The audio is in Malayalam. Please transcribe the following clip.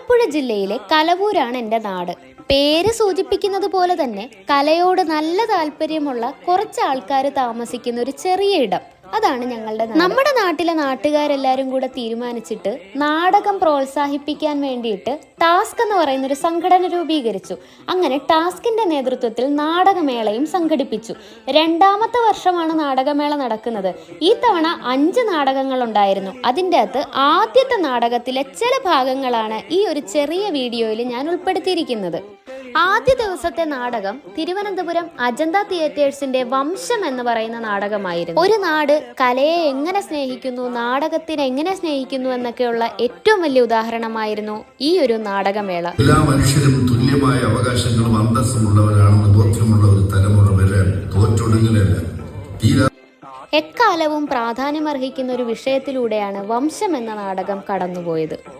ആലപ്പുഴ ജില്ലയിലെ കലവൂരാണ് എന്റെ നാട്. പേര് സൂചിപ്പിക്കുന്നത് പോലെ തന്നെ കലയോട് നല്ല താല്പര്യമുള്ള കുറച്ച് ആൾക്കാർ താമസിക്കുന്ന ഒരു ചെറിയ ഇടം. അതാണ് ഞങ്ങളുടെ. നമ്മുടെ നാട്ടിലെ നാട്ടുകാരെല്ലാരും കൂടെ തീരുമാനിച്ചിട്ട് നാടകം പ്രോത്സാഹിപ്പിക്കാൻ വേണ്ടിയിട്ട് ടാസ്ക് എന്ന് പറയുന്ന ഒരു സംഘടന രൂപീകരിച്ചു. അങ്ങനെ ടാസ്കിന്റെ നേതൃത്വത്തിൽ നാടകമേളയും സംഘടിപ്പിച്ചു. രണ്ടാമത്തെ വർഷമാണ് നാടകമേള നടക്കുന്നത്. ഈ തവണ അഞ്ച് നാടകങ്ങൾ ഉണ്ടായിരുന്നു അതിന്റെ അകത്ത് ആദ്യത്തെ നാടകത്തിലെ ചില ഭാഗങ്ങളാണ് ഈ ഒരു ചെറിയ വീഡിയോയിൽ ഞാൻ ഉൾപ്പെടുത്തിയിരിക്കുന്നത്. ആദ്യ ദിവസത്തെ നാടകം തിരുവനന്തപുരം അജന്ത തിയേറ്റേഴ്സിന്റെ വംശം എന്ന് പറയുന്ന നാടകമായിരുന്നു. ഒരു നാട് കലയെ എങ്ങനെ സ്നേഹിക്കുന്നു നാടകത്തിനെ എങ്ങനെ സ്നേഹിക്കുന്നു എന്നൊക്കെയുള്ള ഏറ്റവും വലിയ ഉദാഹരണമായിരുന്നു ഈ ഒരു നാടകമേള. എല്ലാ മനുഷ്യരും തുല്യമായ അവകാശങ്ങളും അന്തസ്സുമുള്ളവരാണെന്ന് ബോധ്യമുള്ള ഒരു തലമുറ വരാൻ തോറ്റൊടുങ്ങലല്ല എക്കാലവും പ്രാധാന്യമർഹിക്കുന്ന ഒരു വിഷയത്തിലൂടെയാണ് വംശം എന്ന നാടകം കടന്നുപോയത്.